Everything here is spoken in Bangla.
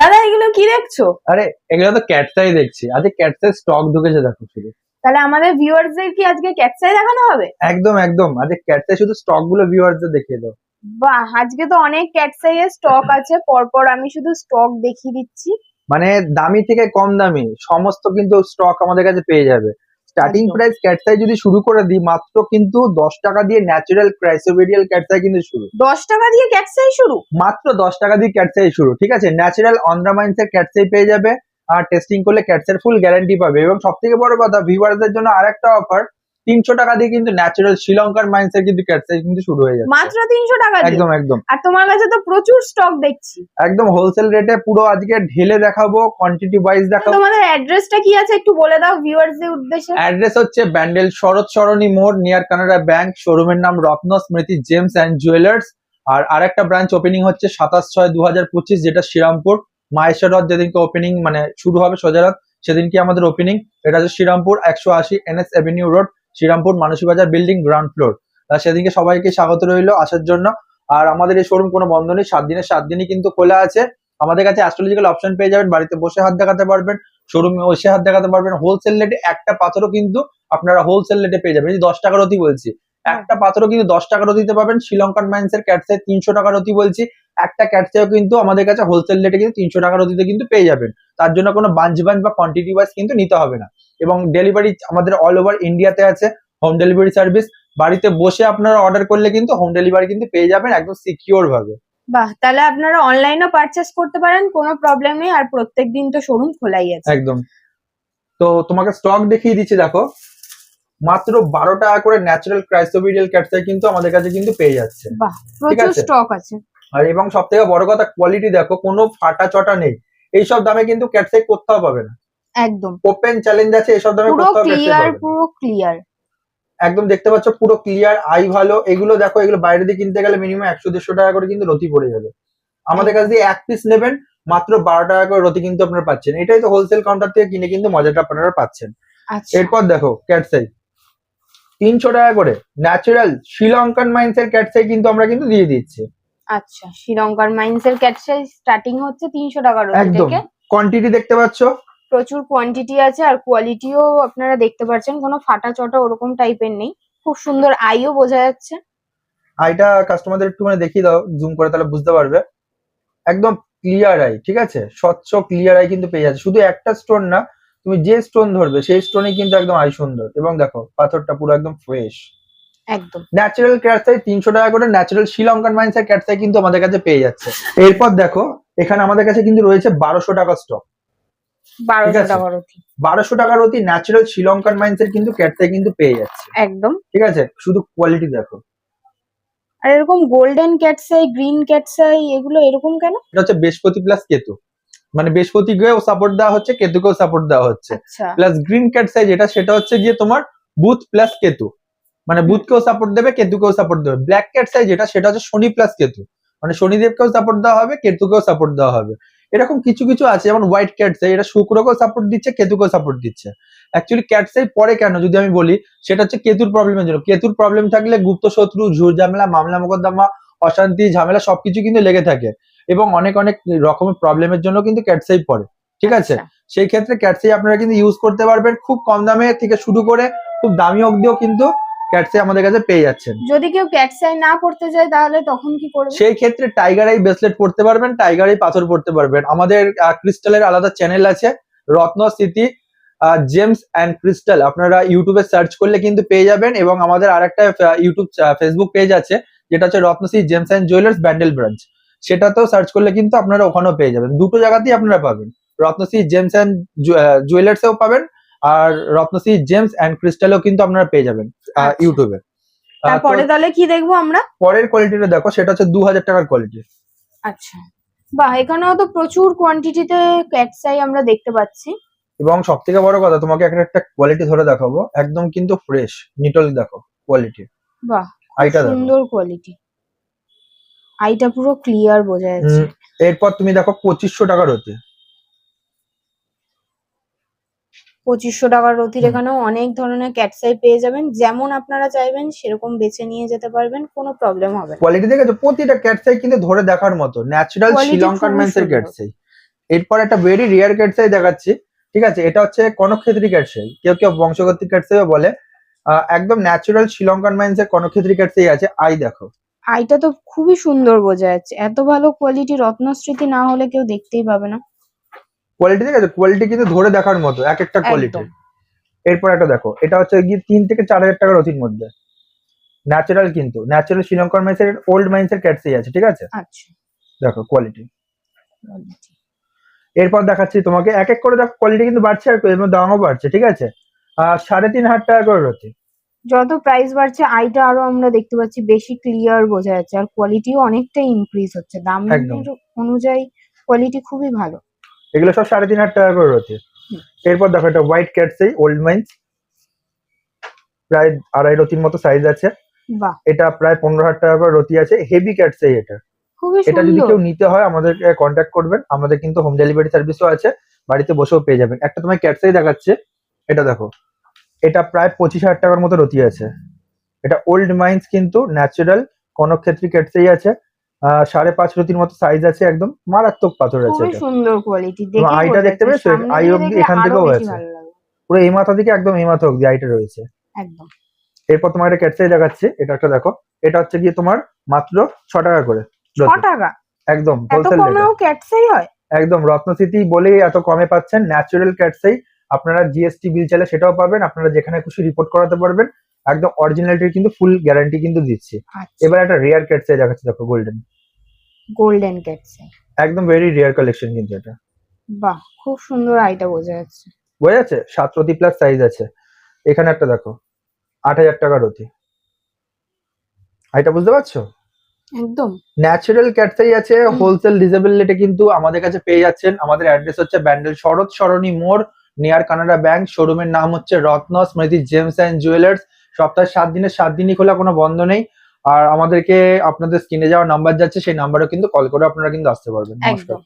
দাদা এগুলো কি দেখছ? আরে এগুলো তো ক্যাটসাই দেখছি। আজকে ক্যাটসাই স্টক ঢুকেছে দেখো শুধু। তাহলে আমাদের ভিউয়ার্সদের কি আজকে ক্যাটসাই দেখানো হবে? একদম একদম। আজকে ক্যাটসাই শুধু স্টকগুলো ভিউয়ারদের দেখিয়ে দাও। বাহ আজকে তো অনেক ক্যাটসাই এর স্টক আছে। পরপর আমি শুধু স্টক দেখিয়ে দিচ্ছি। মানে দামি থেকে কম দামি সমস্ত কিন্তু স্টক আমাদের কাছে পেয়ে যাবে। স্টার্টিং। প্রাইস ক্যাটসাই যদি শুরু করে দিই মাত্র কিন্তু দশ টাকা দিয়ে ন্যাচারাল ক্রাইসোভেরিয়াল ক্যাটসাই কিন্তু শুরু। দশ টাকা দিয়ে ক্যাটসাই শুরু? মাত্র দশ টাকা দিয়ে ক্যাটসাই শুরু ঠিক আছে? ন্যাচারাল অন্ড্রামাইন্স এর ক্যাটসাই পেয়ে যাবে আর টেস্টিং করলে ক্যাটসের ফুল গ্যারান্টি পাবে। এবং সব থেকে বড় কথা ভিউয়ারদের জন্য আরেকটা অফার তিনশো টাকা দিয়ে কিন্তু ন্যাচারাল শ্রীলঙ্কার মাইন্স এর কিন্তু ক্যাটসাই কিন্তু শুরু হয়ে যাচ্ছে। মাত্র তিনশো টাকা একদম একদম। আর তোমার কাছে তো প্রচুর স্টক দেখছি। একদম হোলসেল রেটে পুরো আজকে ঢেলে দেখাবো কোয়ান্টিটি ওয়াইজ দেখাবো। তোমাদের অ্যাড্রেসটা কি আছে একটু বলে দাও ভিউয়ার্সদের উদ্দেশ্যে? অ্যাড্রেস হচ্ছে ব্যান্ডেল শরৎ সরণি মোড় নিয়ার কানাডা ব্যাংক শোরুমের নাম রত্ন স্মৃতি জেমস অ্যান্ড জুয়েলার্স আর আরেকটা ব্রাঞ্চ ওপেনিং হচ্ছে সাতাশ ছয় দু হাজার পঁচিশ যেটা শ্রীরামপুর। মাহেশ্বর রথ যেদিনকে ওপেনিং মানে শুরু হবে সোজারাত সেদিনকে আমাদের ওপেনিং এটা হচ্ছে শ্রীরামপুর একশো আশি NS avenue road Serampore Manasi বাজার বিল্ডিং গ্রাউন্ড ফ্লোর সেদিনকে সবাইকে স্বাগত রইল আসার জন্য। আর আমাদের এই শোরুম কোনো বন্ধ নেই, সাত দিনের, সাত দিনই কিন্তু খোলা আছে। আমাদের কাছে অ্যাস্ট্রোলজিক্যাল অপশন পেয়ে যাবেন, বাড়িতে বসে হাত দেখাতে পারবেন শোরুমে বসে হাত দেখাতে পারবেন। হোলসেল রেটে একটা পাথরও কিন্তু আপনারা হোলসেল রেটে পেয়ে যাবেন। দশ টাকার অতি বলছি একটা পাথরও কিন্তু দশ টাকার অতিতে পাবেন শ্রীলঙ্কান মাইন্স এর ক্যাটসাই তিনশো টাকার অতি বলছি। একটা ক্যাটসেও কিন্তু আমাদের কাছে হোলসেল রেটে কিন্তু তিনশো টাকার অতিতে কিন্তু পেয়ে যাবেন। তার জন্য কোনো বাঞ্চ বাঞ্চ বা কোয়ান্টিটি ওয়াইজ কিন্তু নিতে হবে না। এবং ডেলিভারি আমাদের অল ওভার ইন্ডিয়াতে আছে হোম ডেলিভারি সার্ভিস বাড়িতে বসে আপনারা অর্ডার করলে কিন্তু হোম ডেলিভারি কিন্তু পেয়ে যাবেন একদম সিকিওর ভাবে। বাহ তাহলে আপনারা অনলাইনেও পারচেস করতে পারেন কোনো প্রবলেম নেই। আর প্রত্যেক দিন তো শোরুম খোলাই আছে। একদম। তো তোমাকে স্টক দেখিয়ে দিচ্ছি দেখো। মাত্র বারো টাকা করে ন্যাচারাল ক্রাইসোবিডিয়াল ক্যাটসাই কিন্তু আমাদের কাছে কিন্তু পেয়ে যাচ্ছে। প্রচুর আছে। স্টক আছে। আর এবং সব থেকে বড় কথা কোয়ালিটি দেখো কোনো ফাটা চটা নেই। এইসব দামে কিন্তু ক্যাটসাই কোথাও পাবে না। একদম। ওপেন চ্যালেঞ্জ আছে এইসব দামে পুরো ক্লিয়ার পুরো ক্লিয়ার একদম দেখতে পাচ্ছ পুরো ক্লিয়ার আই ভালো এগুলো দেখো এগুলো বাইরে দিয়ে কিনতে গেলে মিনিমাম একশো দেড়শো টাকা করে কিন্তু রতি পড়ে যাবে। আমাদের কাছে দিয়ে এক পিস নেবেন মাত্র বারো টাকা করে রতি কিন্তু আপনারা পাচ্ছেন। এটাই তো হোলসেল কাউন্টার থেকে কিনে কিন্তু মজাটা আপনারা পাচ্ছেন। আচ্ছা। এরপর দেখো ক্যাটসাই তিনশো টাকা করে। ন্যাচারাল শ্রীলঙ্কান মাইন্স এর ক্যাটসাই কিন্তু আমরা কিন্তু দিয়ে দিচ্ছি। আচ্ছা শ্রীলঙ্কার মাইন্স এর ক্যাটসাই স্টার্টিং হচ্ছে তিনশো টাকার একদম। কোয়ান্টিটি দেখতে পাচ্ছ? প্রচুর কোয়ান্টিটি আছে আর কোয়ালিটিও আপনারা দেখতে পাচ্ছেন কোনো ফাটা চটা ওরকম টাইপের নেই। খুব সুন্দর আইও বোঝা যাচ্ছে। আইটা কাস্টমারদের একটু মানে দেখিয়ে দাও জুম করে তাহলে বুঝতে পারবে। একদম ক্লিয়ার আই ঠিক আছে? স্বচ্ছ ক্লিয়ার আই কিন্তু পেয়ে যাচ্ছে। শুধু একটা স্টোন না তুমি যে স্টোন ধরবে সেই স্টোনে কিন্তু একদম আই সুন্দর। এবং দেখো পাথরটা পুরো একদম ফ্রেশ একদম। ন্যাচারাল ক্যাটসাই তিনশো টাকা করে ন্যাচারাল শ্রীলঙ্কান মাইন্সের ক্যাটসাই কিন্তু আমাদের কাছে পেয়ে যাচ্ছে। এরপর দেখো এখানে আমাদের কাছে কিন্তু রয়েছে বারোশো টাকা স্টক বারোশো টাকার অতি ন্যাচারাল শ্রীলঙ্কান মাইন্সের কিন্তু ক্যাটসাই কিন্তু পেয়ে যাচ্ছে। একদম। ঠিক আছে? শুধু কোয়ালিটি দেখো। আর এরকম গোল্ডেন ক্যাটসাই গ্রিন ক্যাটসাই এগুলো এরকম কেন? এটা হচ্ছে বৃহস্পতি প্লাস কেতু। মানে বৃহস্পতিকেও সাপোর্ট দেওয়া হচ্ছে কেতুকেও সাপোর্ট দেওয়া হচ্ছে। প্লাস গ্রিন ক্যাট সাইজ যেটা সেটা হচ্ছে গিয়ে তোমার বুথ প্লাস কেতু। মানে বুথকেও সাপোর্ট দেবে কেতুকেও সাপোর্ট দেবে। ব্ল্যাক ক্যাট সাইজ যেটা সেটা হচ্ছে শনি প্লাস কেতু। মানে শনিদেবকেও সাপোর্ট দেওয়া হবে কেতুকেও সাপোর্ট দেওয়া হবে। এরকম কিছু কিছু আছে যেমন হোয়াইট ক্যাট সাইজ এটা শুক্রকেও সাপোর্ট দিচ্ছে কেতুকেও সাপোর্ট দিচ্ছে। অ্যাকচুয়ালি ক্যাট সাইজ পরে কেন যদি আমি বলি সেটা হচ্ছে কেতুর প্রবলেমের জন্য। কেতুর প্রবলেম থাকলে গুপ্ত শত্রু ঝুর ঝামেলা মামলা মোকদ্দমা অশান্তি ঝামেলা সবকিছু কিন্তু লেগে থাকে। এবং অনেক অনেক রকমের প্রবলেমের জন্য কিন্তু ক্যাটসাই পড়ে ঠিক আছে? আচ্ছা। সেই ক্ষেত্রে ক্যাটসাই আপনারা কিন্তু ইউজ করতে পারবেন খুব কম দামে থেকে শুরু করে খুব দামি অবধিও কিন্তু ক্যাটসাই আমাদের কাছে পেয়ে যাচ্ছেন। যদি কেউ ক্যাটসাই না পড়তে চায় তাহলে তখন কি করবে? সেই ক্ষেত্রে টাইগার আই ব্রেসলেট পড়তে পারবেন টাইগার আই পাথর পড়তে পারবেন। আমাদের ক্রিস্টালের আলাদা চ্যানেল আছে রত্ন স্মৃতি জেমস অ্যান্ড ক্রিস্টাল আপনারা ইউটিউবে সার্চ করলে কিন্তু পেয়ে যাবেন এবং আমাদের আরেকটা ইউটিউব ফেসবুক পেজ আছে যেটা হচ্ছে Ratnashree gems and jewellers Bandel branch. সেটাতেও সার্চ করলে কিন্তু আপনারা ওখানেও পেয়ে যাবেন। দুটো জায়গাতেই আপনারা পাবেন। রত্নশ্রী জেমস অ্যান্ড জুয়েলার্সেও পাবেন আর রত্নশ্রী জেমস অ্যান্ড ক্রিস্টালেও কিন্তু আপনারা পেয়ে যাবেন আচ্ছা। ইউটিউবে। তারপরে তাহলে কি দেখব আমরা? পরের কোয়ালিটিটা দেখো সেটা হচ্ছে দু হাজার টাকার কোয়ালিটি আচ্ছা। বাহ এখানেও তো প্রচুর কোয়ান্টিটিতে ক্যাটসাই আমরা দেখতে পাচ্ছি। এবং সব থেকে বড় কথা তোমাকে একটা একটা কোয়ালিটি ধরে দেখাবো একদম কিন্তু ফ্রেশ নিটল দেখো কোয়ালিটি বাহ আইটা সুন্দর কোয়ালিটি আইটা পুরো ক্লিয়ার বোঝা যাচ্ছে। এরপর তুমি দেখো পঁচিশশো টাকার হতে পঁচিশশো টাকার রতির। এখানেও অনেক ধরনের ক্যাটসাই পেয়ে যাবেন। যেমন আপনারা চাইবেন সেরকম বেছে নিয়ে যেতে পারবেন কোনো প্রবলেম হবে কোয়ালিটি দেখেছ? প্রতিটা ক্যাটসাই কিন্তু ধরে দেখার মতো। ন্যাচারাল শ্রীলঙ্কান খুবই ম্যান্সের ক্যাটসাই এরপর একটা ভেরি রেয়ার ক্যাটসাই দেখাচ্ছি। ঠিক আছে? এটা হচ্ছে কনকক্ষেত্রী ক্যাটসাই কেউ কেউ বংশগত ক্যাটসাইও বলে। একদম ন্যাচারাল শ্রীলঙ্কান মাইন্স এর কনকক্ষেত্রী ক্যাটসাই আছে। আই দেখো। আইটা তো খুবই সুন্দর বোঝা যাচ্ছে। এত ভালো কোয়ালিটি রত্নস্মৃতি না হলে কেউ দেখতেই পাবে না। কোয়ালিটি ঠিক আছে কোয়ালিটি কিন্তু ধরে দেখার মতো এক একটা কোয়ালিটি এরপর একটা দেখো এটা হচ্ছে গিয়ে তিন থেকে চার হাজার টাকার অতির মধ্যে। ন্যাচারাল কিন্তু ন্যাচারাল শ্রীলঙ্কার মাইন্স এর ওল্ড মাইন্স এর ক্যাটসাই আছে ঠিক আছে? আচ্ছা। দেখো কোয়ালিটি এরপর দেখাচ্ছি তোমাকে এক এক করে দেখো কোয়ালিটি কিন্তু বাড়ছে আর দামও বাড়ছে ঠিক আছে? আর সাড়ে তিন হাজার টাকা করে রয়েছে যত প্রাইস বাড়ছে আইটা আরও আমরা দেখতে পাচ্ছি বেশি ক্লিয়ার বোঝা যাচ্ছে। আর কোয়ালিটিও অনেকটাই ইনক্রিজ হচ্ছে। একদম। অনুযায়ী কোয়ালিটি খুবই ভালো। এগুলো সব সাড়ে তিন হাজার টাকা করে রয়েছে। এরপর দেখো এটা হোয়াইট ক্যাটসাই ওল্ড মাইন্স প্রায় আড়াই রতির মতো সাইজ আছে। এটা প্রায় পনেরো হাজার টাকা করে রতি আছে। হেভি ক্যাটসাই এটা। এটা যদি কেউ নিতে হয় আমাদের কন্ট্যাক্ট করবেন। আমাদের কিন্তু হোম ডেলিভারি সার্ভিসও আছে। বাড়িতে বসেও পেয়ে যাবেন। একটা তোমার ক্যাটসাই দেখাচ্ছে। এটা দেখো। এটা প্রায় পঁচিশ হাজার টাকার মতো রতি আছে। এটা ওল্ড মাইন্স কিন্তু ন্যাচারাল কনকক্ষেত্রী ক্যাটসাই আছে। আহ, সাড়ে পাঁচ রতির মতো সাইজ আছে একদম। মারাত্মক পাথর আছে সুন্দর কোয়ালিটি আইটা দেখতে পেয়েছ? আই অব্দি এখান থেকেও আছে। পুরো এই মাথা থেকে একদম এই মাথা অব্দি আইটা রয়েছে। একদম। এরপর তোমার এটা ক্যাটসাই দেখাচ্ছে। এটা একটা দেখো। এটা হচ্ছে গিয়ে তোমার মাত্র ছ টাকা করে ছ টাকা? একদম এত হোলসেল রেটে হয়? একদম রত্নস্মৃতি বলেই এত কমে পাচ্ছেন। ন্যাচারাল ক্যাটসাই আপনারা জিএসটি বিল চাইলে সেটাও পাবেন। আপনারা যেখানে খুশি রিপোর্ট করাতে পারবেন। একদম অরিজিনালিটির কিন্তু ফুল গ্যারান্টি কিন্তু দিচ্ছি। আচ্ছা। এবার একটা রেয়ার ক্যাটসাই দেখাচ্ছি দেখো গোল্ডেন গোল্ডেন ক্যাটসাই একদম ভেরি রেয়ার কালেকশন কিন্তু এটা। বাহ খুব সুন্দর আইটা বোঝা যাচ্ছে। বোঝা যাচ্ছে? সাত রতি প্লাস সাইজ আছে। এখানে একটা দেখো আট হাজার টাকা রতি। আইটা বুঝতে পারছ? একদম। ন্যাচারাল ক্যাটসাই আছে হোলসেল রেটে কিন্তু আমাদের কাছে পেয়ে যাচ্ছেন। আমাদের অ্যাড্রেস হচ্ছে ব্যান্ডেল শরৎ সরণি মোড় নিয়ার কানাডা ব্যাংক শোরুমের নাম হচ্ছে রত্ন, স্মৃতি জেমস অ্যান্ড জুয়েলার্স। সপ্তাহে সাত দিনে, সাত দিনই খোলা, কোনো বন্ধ নেই। আর আমাদেরকে আপনাদের স্ক্রিনে যাওয়া নাম্বার যাচ্ছে, সেই নাম্বারও কিন্তু কল করে আপনারা কিন্তু আসতে পারবেন। নমস্কার।